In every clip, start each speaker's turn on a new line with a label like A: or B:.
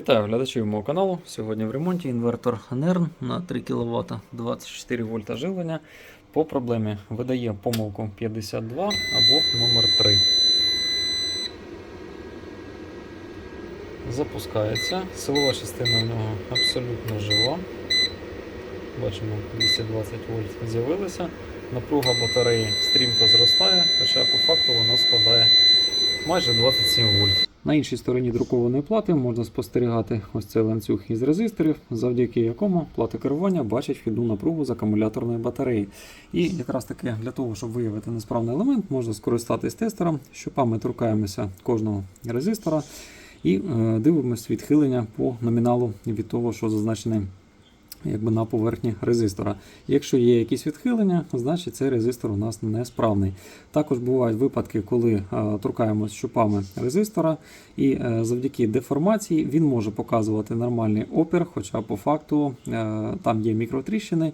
A: Вітаю глядачів мого каналу. Сьогодні в ремонті інвертор NERN на 3 кВт 24 вольта живлення. По проблемі видає помилку 52 або номер 3. Запускається. Силова частина в нього абсолютно жива. Бачимо 220 вольт з'явилися. Напруга батареї стрімко зростає, хоча по факту вона складає майже 27 вольт. На іншій стороні друкованої плати можна спостерігати ось цей ланцюг із резисторів, завдяки якому плата керування бачить вхідну напругу з акумуляторної батареї. І якраз таки для того, щоб виявити несправний елемент, можна скористатись тестером. Щопами торкаємося кожного резистора і е, дивимося відхилення по номіналу від того, що зазначений якби на поверхні резистора. Якщо є якісь відхилення, значить цей резистор у нас несправний. Також бувають випадки, коли е, торкаємося щупами резистора, і е, завдяки деформації він може показувати нормальний опір, хоча по факту е, там є мікротріщини.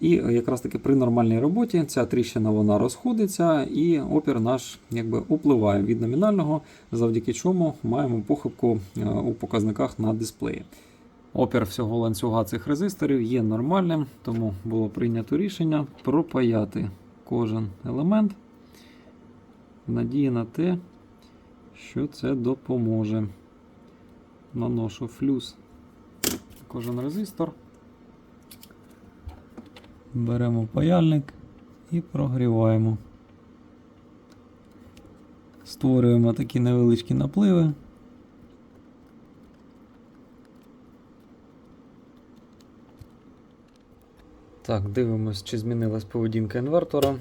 A: І якраз таки при нормальній роботі ця тріщина вона розходиться, і опір наш якби upливає від номінального, завдяки чому маємо похибку у показниках на дисплеї. Опір всього ланцюга цих резисторів є нормальним, тому було прийнято рішення пропаяти кожен елемент в надії на те, що це допоможе. Наношу флюс кожен резистор. Беремо паяльник і прогріваємо. Створюємо такі невеличкі напливи. Так, дивимось, чи змінилась поведінка інвертора.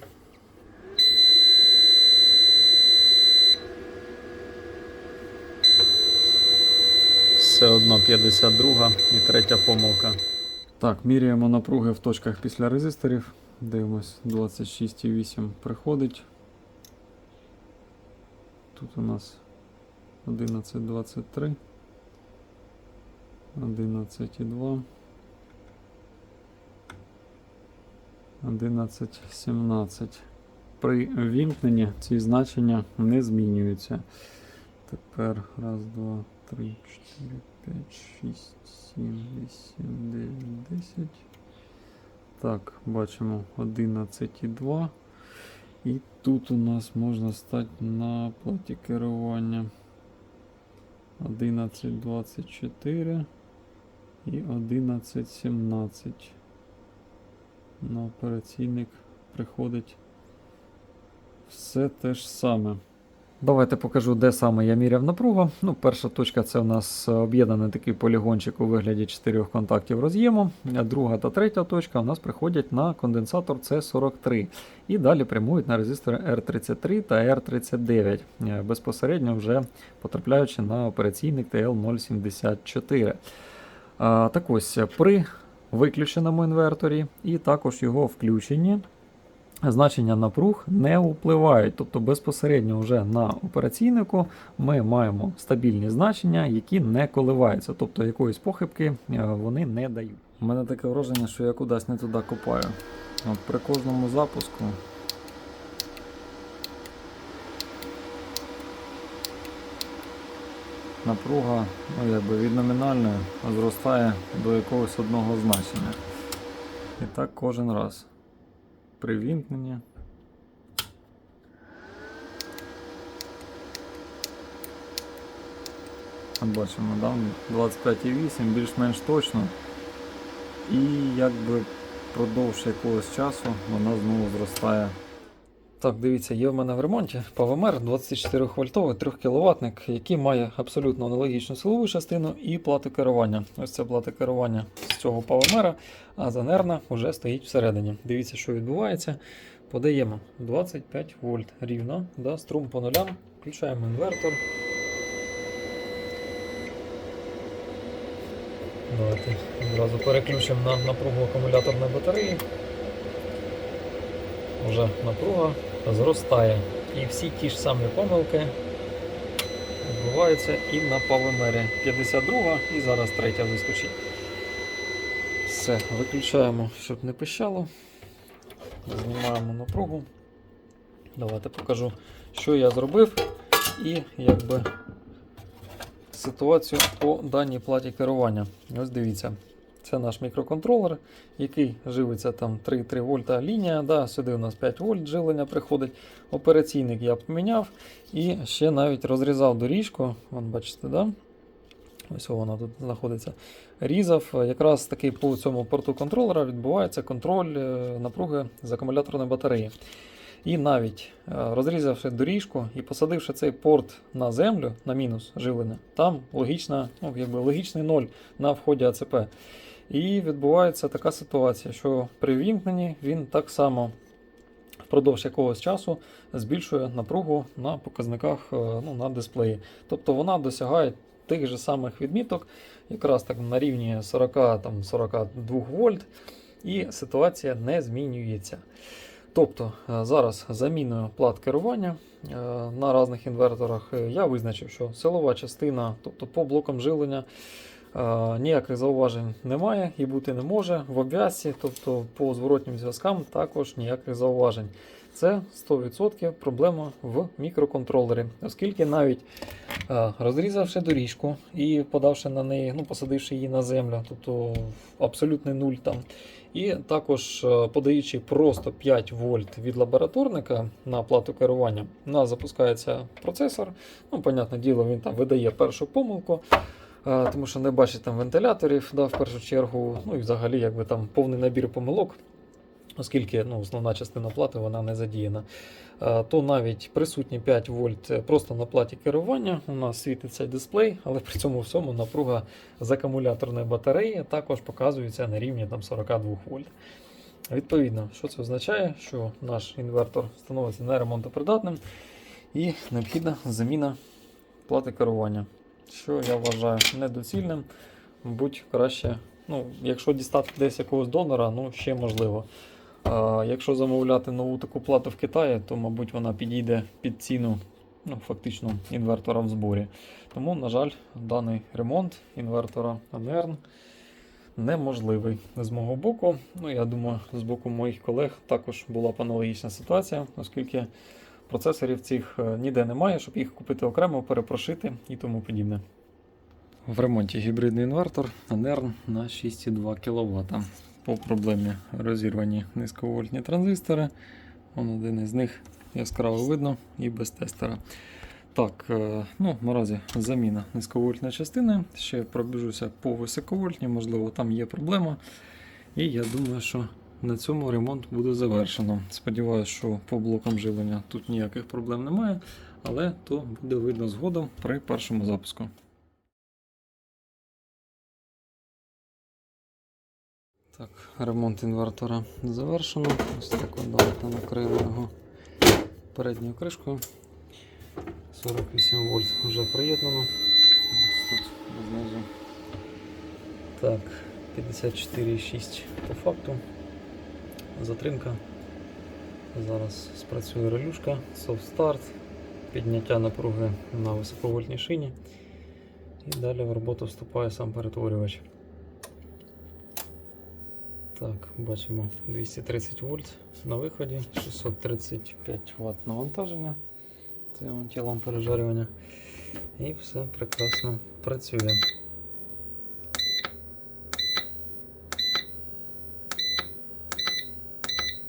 A: Все одно 52 і третя помилка. Так, міряємо напруги в точках після резисторів. Дивимось, 26,8 приходить. Тут у нас 11,23. 11,2. 11.17. При вімкненні ці значення не змінюються. Тепер раз, два, три, чотири, п'ять, шість, сім, вісім, дев'ять, десять. Так, бачимо 11,2. І тут у нас можна стати на платі керування 11.24 і 11.17 на операційник приходить все те ж саме. Давайте покажу, де саме я міряв напругу. Ну, Перша точка це у нас об'єднаний такий полігончик у вигляді чотирьох контактів роз'єму. А Друга та третя точка у нас приходять на конденсатор С43. І далі прямують на резистори R33 та R39, е, безпосередньо вже потрапляючи на операційник TL074. Так ось, при виключеному інверторі, і також його включенні. Значення напруг не впливають, тобто безпосередньо вже на операційнику ми маємо стабільні значення, які не коливаються, тобто якоїсь похибки е, вони не дають. У мене таке враження, що я кудись не туди копаю. От При кожному запуску напруга ну, якби від номінальної зростає до якогось одного значення. І так кожен раз. При Бачимо, да? 25,8 більш-менш точно. І якби продовж якогось часу вона знову зростає. Так, дивіться, є в мене в ремонті PWMR 24 вольтовий 3 кВт, який має абсолютно аналогічну силову частину і плату керування. Ось ця плата керування з цього PWMR, а занерна вже стоїть всередині. Дивіться, що відбувається. Подаємо 25 вольт рівно, да, струм по нулям, включаємо інвертор. Давайте одразу переключимо на напругу акумуляторної батареї. Вже напруга зростає. І всі ті ж самі помилки відбуваються і на павемері. 52 і зараз третя вискочить. Все, виключаємо, щоб не пищало. Знімаємо напругу. Давайте покажу, що я зробив і якби ситуацію по даній платі керування. Ось дивіться. Це наш мікроконтролер, який живиться там 3,3 вольта лінія. Да, сюди у нас 5 вольт живлення приходить. Операційник я поміняв і ще навіть розрізав доріжку. Вон, бачите, да? ось вона тут знаходиться. Різав. Якраз таки по цьому порту контролера відбувається контроль е, напруги з акумуляторної батареї. І навіть е, розрізавши доріжку і посадивши цей порт на землю, на мінус живлення, там логічна, ну, якби логічний ноль на вході АЦП. І відбувається така ситуація, що при вімкненні він так само впродовж якогось часу збільшує напругу на показниках е, ну, на дисплеї. Тобто вона досягає тих же самих відміток, якраз так на рівні 40 там, 42 вольт, і ситуація не змінюється. Тобто е, зараз заміною плат керування е, на різних інверторах я визначив, що силова частина, тобто по блокам живлення, е, ніяких зауважень немає і бути не може. В обв'язці, тобто по зворотнім зв'язкам, також ніяких зауважень. Це 100% проблема в мікроконтролері, оскільки навіть е, розрізавши доріжку і подавши на неї, ну посадивши її на землю, тобто абсолютний нуль там. І також е, подаючи просто 5 вольт від лабораторника на плату керування, у нас запускається процесор. Ну, понятне діло, він там видає першу помилку, е, тому що не бачить там вентиляторів да, в першу чергу. Ну і взагалі якби там повний набір помилок, оскільки ну, основна частина плати вона не задіяна. То навіть присутні 5 вольт е, просто на платі керування. У нас світиться дисплей, але при цьому всьому напруга з акумуляторної батареї також показується на рівні там, 42 вольт. Відповідно, що це означає, що наш інвертор становиться неремонтопридатним і необхідна заміна плати керування, що я вважаю недоцільним. Будь краще, ну, якщо дістати десь якогось донора, ну ще можливо. А якщо замовляти нову таку плату в Китаї, то, мабуть, вона підійде під ціну ну, фактично інвертора в зборі. Тому, на жаль, даний ремонт інвертора Anern неможливий з мого боку. Ну, я думаю, з боку моїх колег також була б аналогічна ситуація, оскільки процесорів цих е, ніде немає, щоб їх купити окремо, перепрошити і тому подібне. В ремонті гібридний інвертор Anern на 6,2 кВт. По проблемі розірвані низьковольтні транзистори. Вон один із них яскраво видно і без тестера. Так, е, ну наразі заміна низьковольтної частини. Ще пробіжуся по високовольтній, можливо, там є проблема. І я думаю, що на цьому ремонт буде завершено. Сподіваюся, що по блокам живлення тут ніяких проблем немає, але то буде видно згодом при першому запуску. Так, ремонт інвертора завершено. Ось так давайте накриємо його передньою кришкою. 48 вольт вже приєднано. Ось тут знизу. Так, 54,6 по факту. Затримка. Зараз спрацює релюшка, start, підняття напруги на високовольтній шині. І далі в роботу вступає сам перетворювач. Так, бачимо 230 вольт на виході, 635 Вт навантаження цим тілом пережарювання. І все прекрасно працює.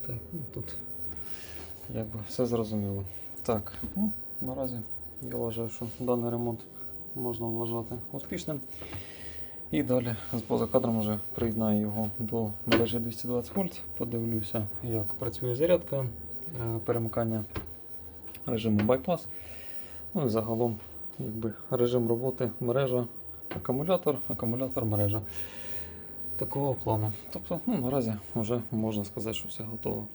A: Так, ну тут якби все зрозуміло. Так, ну, наразі я вважаю, що даний ремонт можна вважати успішним. І далі з поза кадром вже приєднаю його до мережі 220 вольт. Подивлюся, як працює зарядка, е, перемикання режиму bypass. Ну і загалом якби, режим роботи мережа, акумулятор, акумулятор мережа. Такого плану. Тобто, ну, наразі вже можна сказати, що все готово.